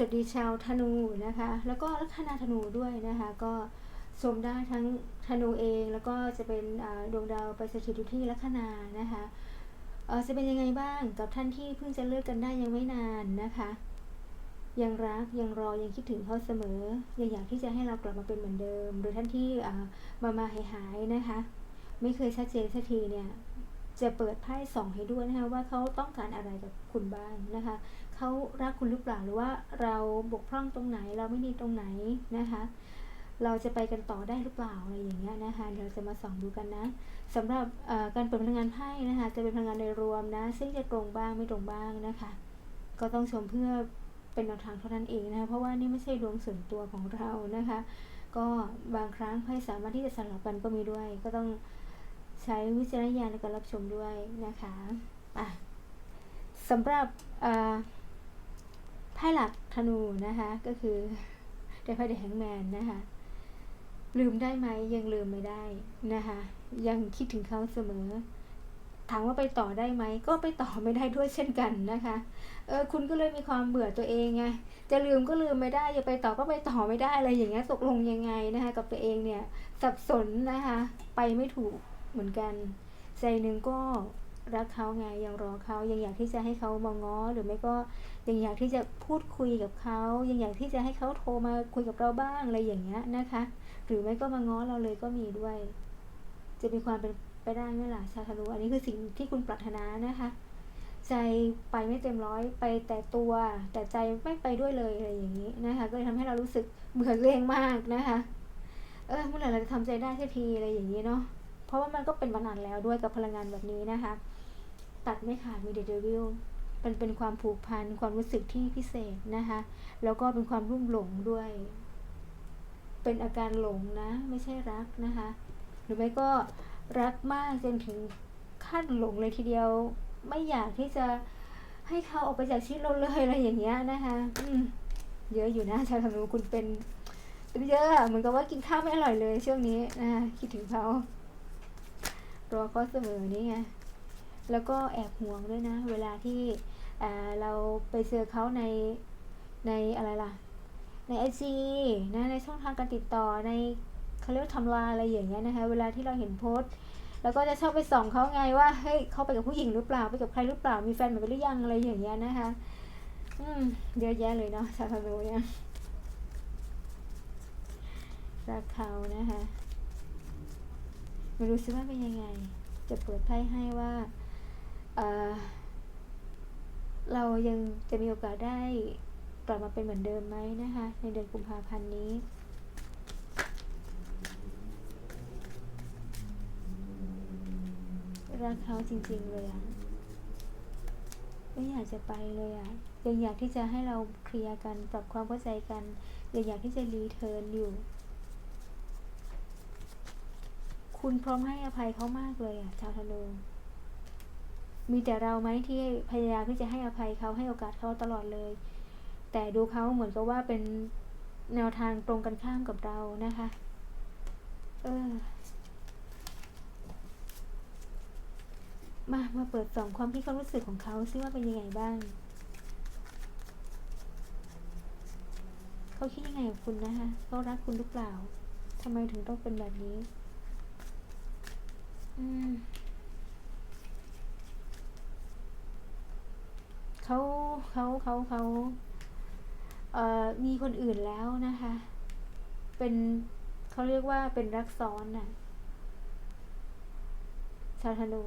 สวัสดีชาวธนูนะคะ แล้วก็ลัคนาธนูด้วยนะคะ ก็ชมได้ทั้งธนูเองแล้วก็จะเป็นดวงดาวไปสถิตอยู่ที่ลัคนานะคะจะเป็นยังไงบ้างกับท่านที่เพิ่งจะเลิกกันได้ยังไม่นานนะคะ ยังรักยังรอยังคิดถึงเขาเสมอ ยังอยากที่จะให้เรากลับมาเป็นเหมือนเดิม หรือท่านที่อ่ามามาหายหายนะคะ ไม่เคยชัดเจนสักทีเนี่ย จะเปิดไพ่ส่องให้ด้วยนะคะว่าเขาต้องการอะไรกับคุณบ้างนะคะเขารักคุณหรือเปล่าหรือว่าเราบกพร่องตรงไหนเราไม่ดีตรงไหนนะคะ เราจะไปกันต่อได้หรือเปล่าอะไรอย่างเงี้ยนะคะเดี๋ยวเราจะมาส่องดูกันนะสำหรับการเปิดพลังงานไพ่นะคะ จะเป็นพลังงานโดยรวมนะ ซึ่งจะตรงบ้างไม่ตรงบ้างนะคะ ก็ต้องชมเพื่อเป็นแนวทางเท่านั้นเองนะคะเพราะว่านี่ไม่ใช่ดวงส่วนตัวของเรานะคะ ก็บางครั้งไพ่สามารถที่จะสลับกันก็มีด้วย ก็ต้อง ช้วิจารณญาณในการรับชมด้วยนะคะอะสำหรับไพ่หลักธนูนะคะ ก็คือได้ไพ่เดแฮงแมนนะคะ ลืมได้ไหมยังลืมไม่ได้นะคะ ยังคิดถึงเขาเสมอถามว่าไปต่อได้ไหมก็ไปต่อไม่ได้ด้วยเช่นกันนะคะเออคุณก็เลยมีความเบื่อตัวเองไงจะลืมก็ลืมไม่ได้จะไปต่อก็ไปต่อไม่ได้อะไรอย่างเงี้ยตกลงยังไงนะคะ กับตัวเองเนี่ยสับสนนะคะ ไปไม่ถูก เหมือนกัน ใจหนึ่งก็รักเขาไงยังรอเขายังอยากที่จะให้เขามาง้อหรือไม่ก็ยังอยากที่จะพูดคุยกับเขายังอยากที่จะให้เขาโทรมาคุยกับเราบ้างอะไรอย่างเงี้ยนะคะ หรือไม่ก็มาง้อเราเลยก็มีด้วย จะมีความเป็นไปได้ไหมล่ะชาวธนูอันนี้คือสิ่งที่คุณปรารถนานะคะ ใจไปไม่เต็มร้อยไปแต่ตัว แต่ใจไม่ไปด้วยเลยอะไรอย่างนี้นะคะ ก็เลยทำให้เรารู้สึกเบื่อตัวเองมากนะคะ เออเมื่อไหร่เราจะทำใจได้สักทีอะไรอย่างนี้เนาะ เพราะว่ามันก็เป็นมานานแล้วด้วยกับพลังงานแบบนี้นะคะ ตัดไม่ขาดมีเดเดวิลมันเป็นความผูกพันความรู้สึกที่พิเศษนะคะ แล้วก็เป็นความรุ่มหลงด้วย เป็นอาการหลงนะ ไม่ใช่รักนะคะ หรือไม่ก็รักมากจนถึงขั้นหลงเลยทีเดียว ไม่อยากที่จะให้เขาออกไปจากชีวิตเราเลยอะไรอย่างเงี้ยนะคะอืมเยอะอยู่นะชาวธนูคุณเป็นเป็นเยอะอะเหมือนกับว่ากินข้าวไม่อร่อยเลยช่วงนี้นะคะคิดถึงเขา รอเขาเสมอนี่ไงแล้วก็แอบห่วงด้วยนะ เวลาที่เราไปเจอเขาในในอะไรล่ะ ในไอจีนะในช่องทางการติดต่อในเขาเรียกทำลายอะไรอย่างเงี้ยนะคะ เวลาที่เราเห็นโพสต์แล้วก็จะชอบไปส่องเขาไงว่าเฮ้ยเขาไปกับผู้หญิงหรือเปล่าไปกับใครหรือเปล่ามีแฟนเหมือนหรือยังอะไรอย่างเงี้ยนะคะ อืมเยอะแยะเลยเนาะชาวธนูเนี่ยรักเขานะคะ ไม่รู้สิว่าเป็นยังไง จะเปิดไพ่ให้ว่าเเรายังจะมีโอกาสได้กลับมาเป็นเหมือนเดิมไหมนะคะ ในเดือนกุมภาพันธ์นี้รักเขาจริง ๆ เลยอะไม่อยากจะไปเลยอะยังอยากที่จะให้เราเคลียร์กันปรับความเข้าใจกันยังอยากที่จะรีเทิร์นอยู่ คุณพร้อมให้อภัยเขามากเลยอะชาวธนู มีแต่เราไหมที่พยายามที่จะให้อภัยเขาให้โอกาสเขาตลอดเลย แต่ดูเขาเหมือนกับว่าเป็นแนวทางตรงกันข้ามกับเรานะคะ เออ มา มาเปิดสองความคิดความรู้สึกของเขาซิว่าเป็นยังไงบ้าง เขาคิดยังไงกับคุณนะคะ เขารักคุณหรือเปล่าทำไมถึงต้องเป็นแบบนี้ เขาเขาเขาเขาเอ่อมีคนอื่นแล้วนะคะ เป็นเขาเรียกว่าเป็นรักซ้อนน่ะชาธนู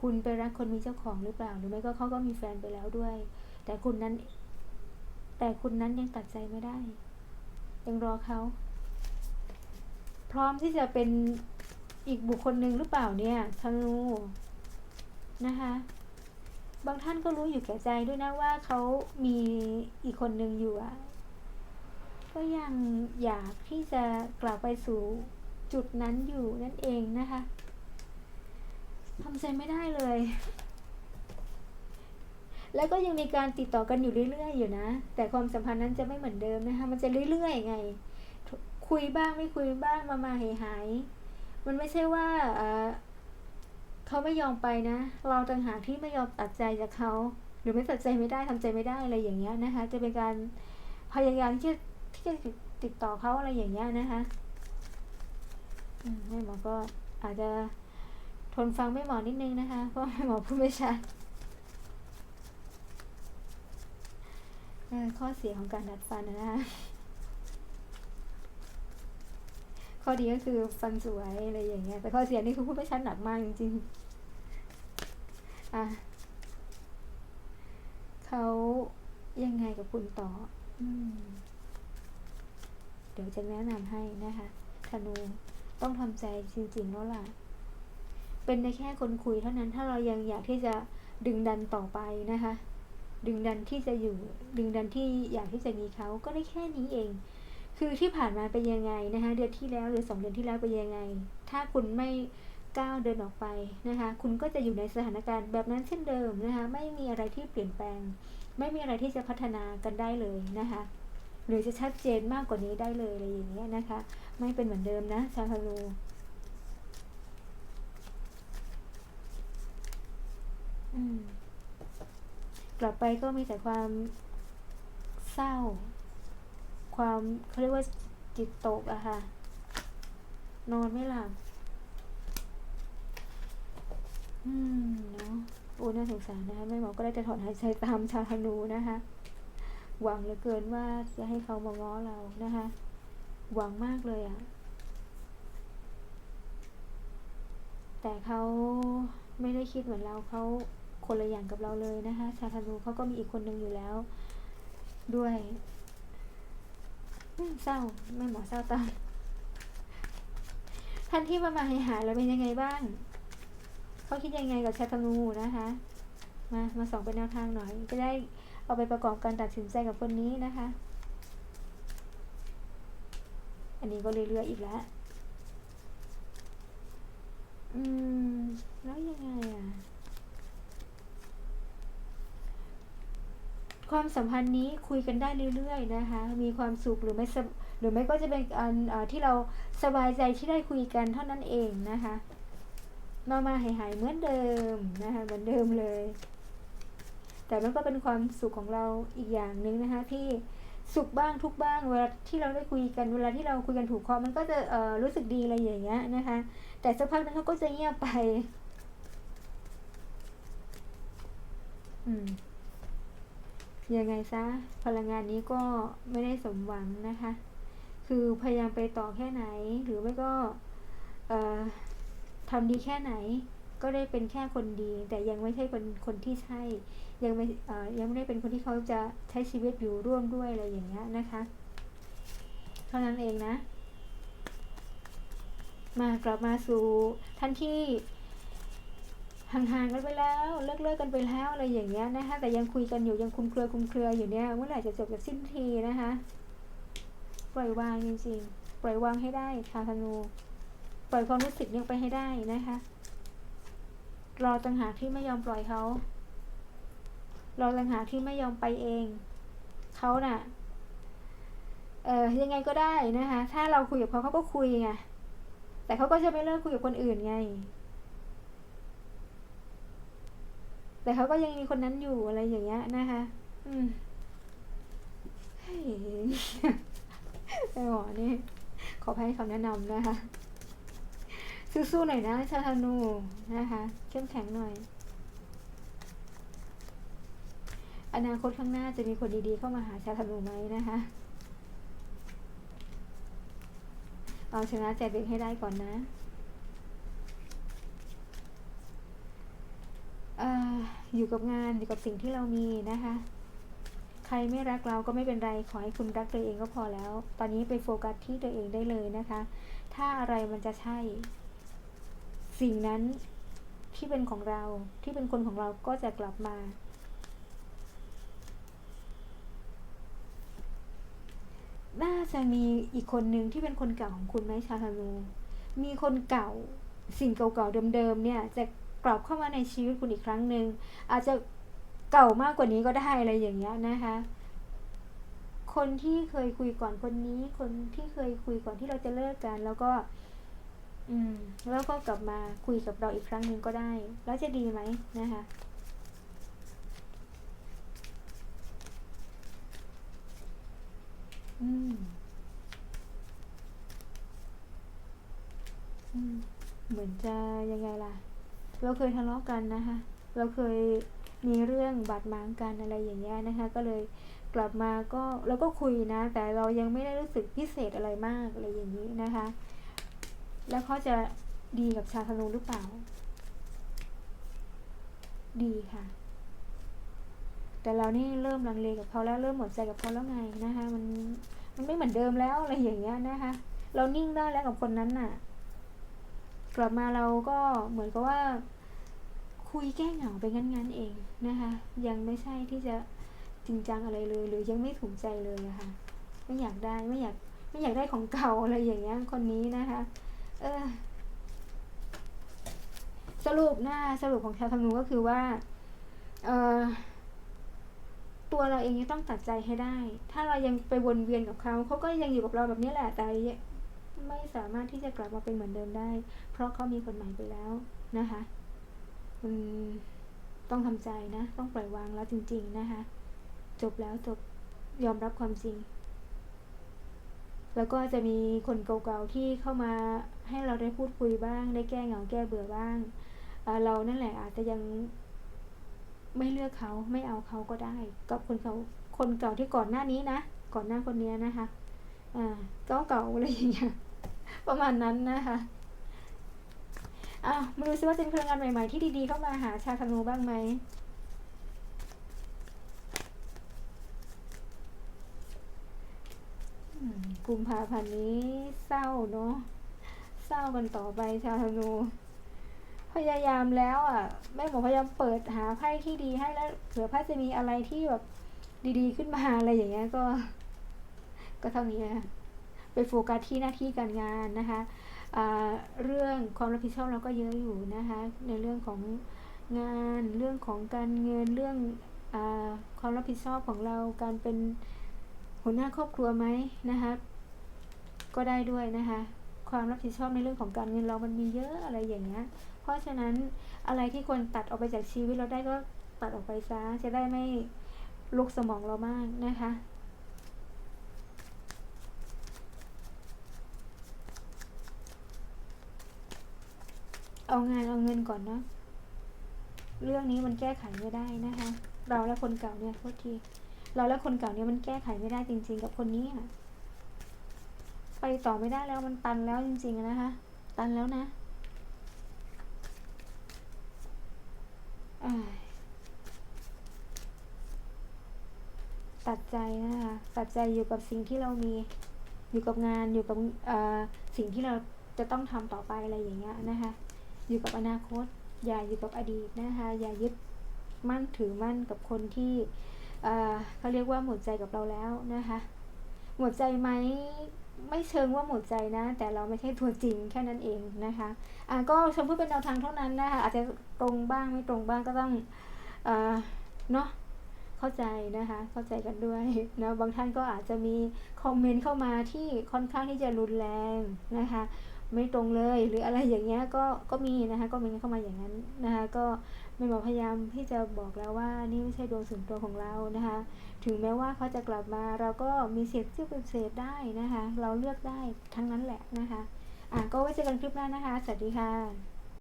คุณไปรักคนมีเจ้าของหรือเปล่า หรือไม่ก็เขาก็มีแฟนไปแล้วด้วย แต่คุณนั้น แต่คุณนั้นยังตัดใจไม่ได้ ยังรอเขา พร้อมที่จะเป็น อีกบุคคลหนึ่งหรือเปล่าเนี่ยธนูนะคะ บางท่านก็รู้อยู่แก่ใจด้วยนะว่าเขามีอีกคนหนึ่งอยู่อะ ก็ยังอยากที่จะกลับไปสู่จุดนั้นอยู่นั่นเองนะคะทำใจไม่ได้เลย แล้วก็ยังมีการติดต่อกันอยู่เรื่อยๆอยู่นะ แต่ความสัมพันธ์นั้นจะไม่เหมือนเดิมนะคะ มันจะเรื่อยๆไง คุยบ้างไม่คุยบ้างมามาหายหาย มันไม่ใช่ว่าเขาไม่ยอมไปนะ เราต่างหากที่ไม่ยอมตัดใจจากเขา หรือไม่ตัดใจไม่ได้ทำใจไม่ได้อะไรอย่างเงี้ยนะคะ จะเป็นการพยายามที่จะที่จะติดต่อเขาอะไรอย่างเงี้ยนะคะอแม่หมอก็อาจจะทนฟังไม่หมอนิดนึงนะคะ เพราะแม่หมอพูดไม่ชัดข้อเสียของการดัดฟันนะนะคะ ข้อดีก็คือฟันสวยอะไรอย่างเงี้ย แต่ข้อเสียนี่คือพูดไม่ชัดหนักมากจริงๆ อะเขายังไงกับคุณต่ออเดี๋ยวจะแนะนำให้นะคะธนูต้องทำใจจริงๆแล้วล่ะ เป็นได้แค่คนคุยเท่านั้นถ้าเรายังอยากที่จะดึงดันต่อไปนะคะ ดึงดันที่จะอยู่ ดึงดันที่อยากที่จะมีเขาก็ได้แค่นี้เอง คือที่ผ่านมาเป็นยังไงนะคะเดือนที่แล้วหรือสองเดือนที่แล้วเป็นยังไง ถ้าคุณไม่ก้าวเดินออกไปนะคะคุณก็จะอยู่ในสถานการณ์แบบนั้นเช่นเดิมนะคะไม่มีอะไรที่เปลี่ยนแปลง ไม่มีอะไรที่จะพัฒนากันได้เลยนะคะหรือจะชัดเจนมากกว่านี้ได้เลยอะไรอย่างเงี้ยนะคะ ไม่เป็นเหมือนเดิมนะชาวธนูกลับไปก็มีแต่ความเศร้า ความเขาเรียกว่าจิตตกอะค่ะ นอนไม่หลับ อืมเนาะโอ้น่าสงสารนะคะแม่หมอก็ได้แต่ถอนหายใจตามชาธนูนะคะ หวังเหลือเกินว่าจะให้เขามาง้อเรานะคะ หวังมากเลยอะแต่เขาไม่ได้คิดเหมือนเราเขาคนละอย่างกับเราเลยนะคะ ชาธนูเขาก็มีอีกคนหนึ่งอยู่แล้วด้วย เศร้าแม่หมอเศร้าตามท่านที่มามาหายหายแล้วเป็นยังไงบ้างเขาคิดยังไงกับชาธนูนะคะ มามาส่องเป็นแนวทางหน่อย จะได้เอาไปประกอบการตัดสินใจกับคนนี้นะคะ อันนี้ก็เรื่อยๆอีกแล้วอืม แล้วยังไงอะ ความสัมพันธ์นี้คุยกันได้เรื่อยๆนะคะ มีความสุขหรือไม่สบหรือไม่ก็จะเป็นอันอที่เราสบายใจที่ได้คุยกันเท่านั้นเองนะคะมามาหายหายๆเหมือนเดิมนะคะเหมือนเดิมเลย แต่มันก็เป็นความสุขของเราอีกอย่างหนึ่งนะคะที่สุขบ้างทุกบ้างเวลาที่เราได้คุยกันเวลาที่เราคุยกันถูกคอมันก็จะเอ่อรู้สึกดีอะไรอย่างเงี้ยนะคะ แต่สักพักนึงเขาก็จะเงียบไป อืม ยังไงซะพลังงานนี้ก็ไม่ได้สมหวังนะคะ คือพยายามไปต่อแค่ไหน หรือไม่ก็ทำดีแค่ไหน ก็ได้เป็นแค่คนดี แต่ยังไม่ใช่เป็นคนที่ใช่ ยังไม่ยังไม่ได้เป็นคนที่เขาจะใช้ชีวิตอยู่ร่วมด้วยอะไรอย่างเงี้ยนะคะ เท่านั้นเองนะ มากลับมาสู่ท่านที่ ห่างๆกันไปแล้ว เลิกเลิกๆกันไปแล้วอะไรอย่างเงี้ยนะคะ แต่ยังคุยกันอยู่ยังคุมเครือคุมเครืออยู่เนี่ยเมื่อไหร่จะจบจะสิ้นทีนะคะ ปล่อยวางจริงๆ ปล่อยวางให้ได้ชาวธนู ปล่อยความรู้สึกนี้ไปให้ได้นะคะ รอต่างหากที่ไม่ยอมปล่อยเขารอต่างหากที่ไม่ยอมไปเองเขาน่ะเออยังไงก็ได้นะคะ ถ้าเราคุยกับเขาเขาก็คุยไงแต่เขาก็จะไม่เลิกคุยกับคนอื่นไง แต่เขาก็ยังมีคนนั้นอยู่อะไรอย่างเงี้ยนะคะ อืมเฮ้ยไอหมอนี่ขอให้คำแนะนำนะคะ สู้ๆหน่อยนะชาวธนูนะคะ เข้มแข็งหน่อย อนาคตข้างหน้าจะมีคนดีๆเข้ามาหาชาวธนูไหมนะคะเอาชนะใจตัวเองให้ได้ก่อนนะ ออยู่กับงานอยู่กับสิ่งที่เรามีนะคะ ใครไม่รักเราก็ไม่เป็นไร ขอให้คุณรักตัวเองก็พอแล้ว ตอนนี้ไปโฟกัสที่ตัวเองได้เลยนะคะ ถ้าอะไรมันจะใช่ สิ่งนั้นที่เป็นของเราที่เป็นคนของเราก็จะกลับมาน่าจะมีอีกคนหนึ่งที่เป็นคนเก่าของคุณไหมชาธนู มีคนเก่า สิ่งเก่าๆเดิมๆเนี่ยจะ ลับเข้ามาในชีวิตคุณอีกครั้งหนึ่งอาจจะเก่ามากกว่านี้ก็ได้อะไรอย่างเงี้ยนะคะ คนที่เคยคุยก่อนคนนี้ คนที่เคยคุยก่อนที่เราจะเลิกกัน แล้วก็ อืม แล้วก็กลับมาคุยกับเราอีกครั้งหนึ่งก็ได้ แล้วจะดีไหมนะคะอืมเหมือนจะยังไงล่ะ เราเคยทะเลาะกันนะคะ เราเคยมีเรื่องบาดหมางกันอะไรอย่างเงี้ยนะคะ ก็เลยกลับมาก็เราก็คุยนะ แต่เรายังไม่ได้รู้สึกพิเศษอะไรมากอะไรอย่างนี้นะคะ แล้วเขาจะดีกับชาธนูหรือเปล่า ดีค่ะ แต่เรานี่เริ่มลังเลกับเขาแล้วเริ่มหมดใจกับเขาแล้วไงนะคะ มันมันไม่เหมือนเดิมแล้วอะไรอย่างเงี้ยนะคะ เรานิ่งได้แล้วกับคนนั้นน่ะ กลับมาเราก็เหมือนกับว่า คุยแก้เหงาไปงั้นๆเองนะคะ ยังไม่ใช่ที่จะจริงจังอะไรเลย หรือยังไม่ถูกใจเลยอะค่ะ ไม่อยากได้ไม่อยากไม่อยากได้ของเก่าอะไรอย่างเงี้ยคนนี้นะคะ เออ สรุปหน้าสรุปของชาวธนูก็คือว่า เออตัวเราเองยังต้องตัดใจให้ได้ ถ้าเรายังไปวนเวียนกับเขาเขาก็ยังอยู่กับเราแบบนี้แหละ แต่ ไม่สามารถที่จะกลับมาเป็นเหมือนเดิมได้ เพราะเขามีคนใหม่ไปแล้วนะคะมันต้องทำใจนะ ต้องปล่อยวางแล้วจริง ๆนะคะ จบแล้วจบยอมรับความจริง แล้วก็จะมีคนเก่าๆที่เข้ามาให้เราได้พูดคุยบ้าง ได้แก้เหงาแก้เบื่อบ้างเเรานั่นแหละอาจจะยังไม่เลือกเขาไม่เอาเขาก็ได้ กับคนเขาคนเก่าที่ก่อนหน้านี้นะก่อนหน้าคนนี้นะคะเก่าเก่าๆอะไรอย่างเงี้ย ประมาณนั้นนะคะอ้าวมาดูซิว่าจะมีพลังงานใหม่ ๆ ที่ดีๆเข้ามาหาชาธนูบ้างไหมอืมกุมภาพันธ์นี้เศร้าเนาะเศร้ากันต่อไปชาธนู พยายามแล้วอะ แม่หมอพยายามเปิดหาไพ่ที่ดีให้แล้วเผื่อไพ่จะมีอะไรที่แบบดีๆขึ้นมาอะไรอย่างเงี้ยก็ ก็เท่านี้นะ ไปโฟกัสที่หน้าที่การงานนะคะเรื่องความรับผิดชอบเราก็เยอะอยู่นะคะในเรื่องของงานเรื่องของการเงินเรื่องอความรับผิดชอบของเราการเป็นหัวหน้าครอบครัวไหมนะคะก็ได้ด้วยนะคะความรับผิดชอบในเรื่องของการเงินเรามันมีเยอะอะไรอย่างเงี้ยเพราะฉะนั้นอะไรที่ควรตัดออกไปจากชีวิตเราได้ก็ตัดออกไปซะจะได้ไม่ลุกสมองเรามากนะคะ เอางานเอาเงินก่อนเนาะเรื่องนี้มันแก้ไขไม่ได้นะคะ เราและคนเก่าเนี่ยโทษที เราและคนเก่าเนี่ยมันแก้ไขไม่ได้จริง ๆ กับคนนี้ค่ะไปต่อไม่ได้แล้วมันตันแล้วจริงๆนะคะ ตันแล้วนะตัดใจนะคะตัดใจอยู่กับสิ่งที่เรามีอยู่กับงานอยู่กับสิ่งที่เราจะต้องทำต่อไปอะไรอย่างเงี้ยนะคะ อยู่กับอนาคต อย่าอยู่กับอดีตนะคะ อย่ายึดมั่นถือมั่นกับคนที่เขาเรียกว่าหมดใจกับเราแล้วนะคะ หมดใจไหมไม่เชิงว่าหมดใจนะ แต่เราไม่ใช่ตัวจริงแค่นั้นเองนะคะอะก็ชมเพื่อเป็นแนวทางเท่านั้นนะคะอาจจะตรงบ้างไม่ตรงบ้างก็ต้องเอ่อเนาะเข้าใจนะคะ เข้าใจกันด้วยนะบางท่านก็อาจจะมีคอมเมนต์เข้ามาที่ค่อนข้างที่จะรุนแรงนะคะ ไม่ตรงเลย หรืออะไรอย่างเงี้ยก็ก็มีนะคะก็มีเข้ามาอย่างนั้นนะคะก็ไม่บอกพยายามที่จะบอกแล้วว่านี่ไม่ใช่ดวงส่วนตัวของเรานะคะ ถึงแม้ว่าเขาจะกลับมาเราก็มีสิทธิ์ที่จะปฏิเสธได้นะคะ เราเลือกได้ทั้งนั้นแหละนะคะอะก็ไว้เจอกันคลิปหน้านะคะ สวัสดีค่ะ